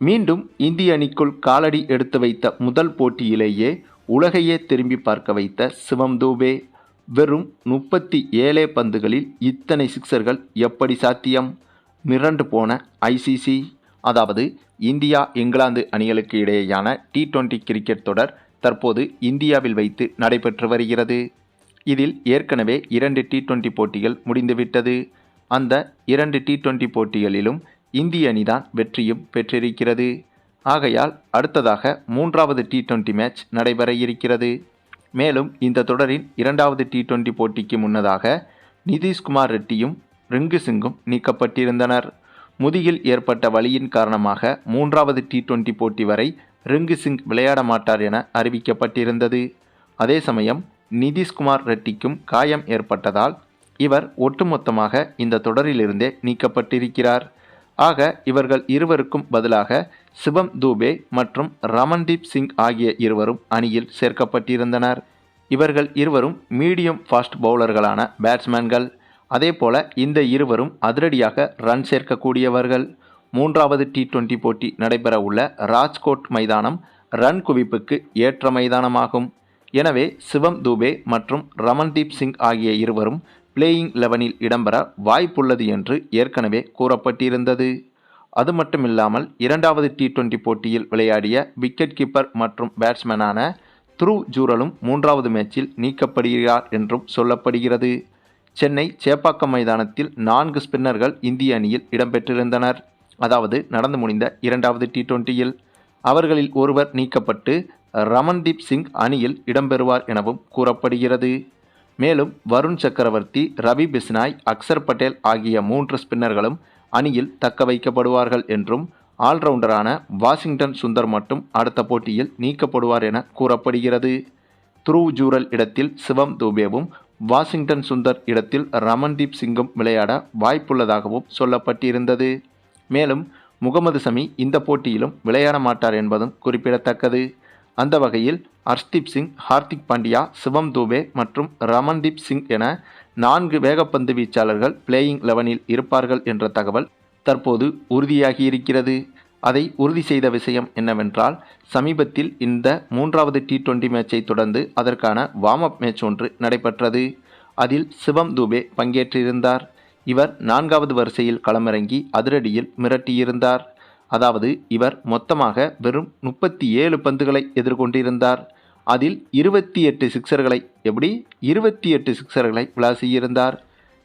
மீண்டும் இந்திய அணிக்குள் காலடி எடுத்து வைத்த முதல் போட்டியிலேயே உலகையே திரும்பி பார்க்க வைத்த சிவம் தூபே வெறும் முப்பத்தி ஏழே பந்துகளில் இத்தனை சிக்சர்கள் எப்படி சாத்தியம்? மிரண்டு போன ஐசிசி அதாவது இந்தியா இங்கிலாந்து அணிகளுக்கு இடையேயான டி டுவெண்டி கிரிக்கெட் தொடர் தற்போது இந்தியாவில் வைத்து நடைபெற்று வருகிறது. இதில் ஏற்கனவே இரண்டு டி டுவெண்டி போட்டிகள் முடிந்துவிட்டது. அந்த இரண்டு டி டுவெண்டி போட்டிகளிலும் இந்திய அணிதான் வெற்றியும் பெற்றிருக்கிறது. ஆகையால் அடுத்ததாக மூன்றாவது டி டுவெண்ட்டி மேட்ச் நடைபெற இருக்கிறது. மேலும் இந்த தொடரின் இரண்டாவது டி டுவெண்டி போட்டிக்கு முன்னதாக நிதிஷ்குமார் ரெட்டியும் ரிங்கு சிங்கும் நீக்கப்பட்டிருந்தனர். முதுகில் ஏற்பட்ட வலியின் காரணமாக மூன்றாவது டி டுவெண்டி போட்டி வரை ரிங்கு சிங் விளையாட மாட்டார் என அறிவிக்கப்பட்டிருந்தது. அதே சமயம் நிதிஷ்குமார் ரெட்டிக்கும் காயம் ஏற்பட்டதால் இவர் ஒட்டுமொத்தமாக இந்த தொடரிலிருந்தே நீக்கப்பட்டிருக்கிறார். ஆக இவர்கள் இருவருக்கும் பதிலாக சிவம் தூபே மற்றும் ரமன்தீப் சிங் ஆகிய இருவரும் அணியில் சேர்க்கப்பட்டிருந்தனர். இவர்கள் இருவரும் மீடியம் ஃபாஸ்ட் பவுலர்களான பேட்ஸ்மேன்கள். அதேபோல இந்த இருவரும் அதிரடியாக ரன் சேர்க்கக்கூடியவர்கள். மூன்றாவது டி டுவெண்டி போட்டி நடைபெற உள்ள ராஜ்கோட் மைதானம் ரன் குவிப்புக்கு ஏற்ற மைதானமாகும். எனவே சிவம் தூபே மற்றும் ரமன்தீப் சிங் ஆகிய இருவரும் பிளேயிங் லெவனில் இடம்பெற வாய்ப்புள்ளது என்று ஏற்கனவே கூறப்பட்டிருந்தது. அது மட்டுமில்லாமல் இரண்டாவது டி டுவெண்டி போட்டியில் விளையாடிய விக்கெட் கீப்பர் மற்றும் பேட்ஸ்மேனான த்ரூ ஜூரலும் மூன்றாவது மேட்சில் நீக்கப்படுகிறார் என்றும் சொல்லப்படுகிறது. சென்னை சேப்பாக்கம் மைதானத்தில் நான்கு ஸ்பின்னர்கள் இந்திய அணியில் இடம்பெற்றிருந்தனர். அதாவது நடந்து முடிந்த இரண்டாவது டி டுவெண்டியில் அவர்களில் ஒருவர் நீக்கப்பட்டு ரமன்தீப் சிங் அணியில் இடம்பெறுவார் எனவும் கூறப்படுகிறது. மேலும் வருண் சக்கரவர்த்தி ரவி பிஸ்னாய் அக்சர் பட்டேல் ஆகிய மூன்று ஸ்பின்னர்களும் அணியில் தக்க வைக்கப்படுவார்கள் என்றும் ஆல்ரவுண்டரான வாஷிங்டன் சுந்தர் மட்டும் அடுத்த போட்டியில் நீக்கப்படுவார் என கூறப்படுகிறது. துருவ் ஜூரல் இடத்தில் சிவம் தூபேவும் வாஷிங்டன் சுந்தர் இடத்தில் ரமன்தீப் சிங்கும் விளையாட வாய்ப்புள்ளதாகவும் சொல்லப்பட்டிருந்தது. மேலும் முகமது சமி இந்த போட்டியிலும் விளையாட மாட்டார் என்பதும் குறிப்பிடத்தக்கது. அந்த வகையில் அர்ஷ்தீப் சிங் ஹார்திக் பாண்டியா சிவம் தூபே மற்றும் ரமன்தீப் சிங் என நான்கு வேகப்பந்து வீச்சாளர்கள் பிளேயிங் லெவனில் இருப்பார்கள் என்ற தகவல் தற்போது உறுதியாகியிருக்கிறது. அதை உறுதி செய்த விஷயம் என்னவென்றால் சமீபத்தில் இந்த மூன்றாவது டி டுவெண்டி மேட்சை தொடர்ந்து அதற்கான வார்ம் அப் மேட்ச் ஒன்று நடைபெற்றது. அதில் சிவம் தூபே பங்கேற்றிருந்தார். இவர் நான்காவது வரிசையில் களமிறங்கி அதிரடியில் மிரட்டியிருந்தார். அதாவது இவர் மொத்தமாக வெறும் முப்பத்தி ஏழு பந்துகளை எதிர்கொண்டிருந்தார். அதில் இருபத்தி எட்டு சிக்சர்களை எப்படி? இருபத்தி எட்டு சிக்சர்களை விளாசியிருந்தார்.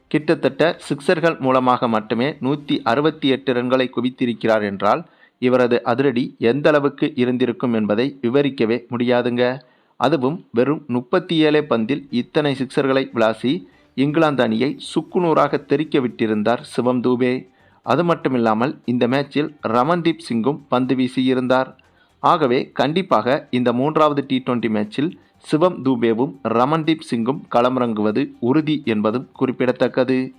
கிட்டத்தட்ட சிக்சர்கள் மூலமாக மட்டுமே நூற்றி அறுபத்தி எட்டு ரன்களை குவித்திருக்கிறார் என்றால் இவரது அதிரடி எந்த அளவுக்கு இருந்திருக்கும் என்பதை விவரிக்கவே முடியாதுங்க. அதுவும் வெறும் முப்பத்தி ஏழே பந்தில் இத்தனை சிக்சர்களை விளாசி இங்கிலாந்து அணியை சுக்குநூறாக தெறிக்க விட்டிருந்தார் சிவம் தூபே. அது மட்டுமில்லாமல் இந்த மேட்சில் ரமன்தீப் சிங்கும் பந்து வீசியிருந்தார். ஆகவே கண்டிப்பாக இந்த மூன்றாவது டி டுவெண்டி மேட்சில் சிவம் தூபேவும் ரமன்தீப் சிங்கும் களமிறங்குவது உறுதி என்பதும் குறிப்பிடத்தக்கது.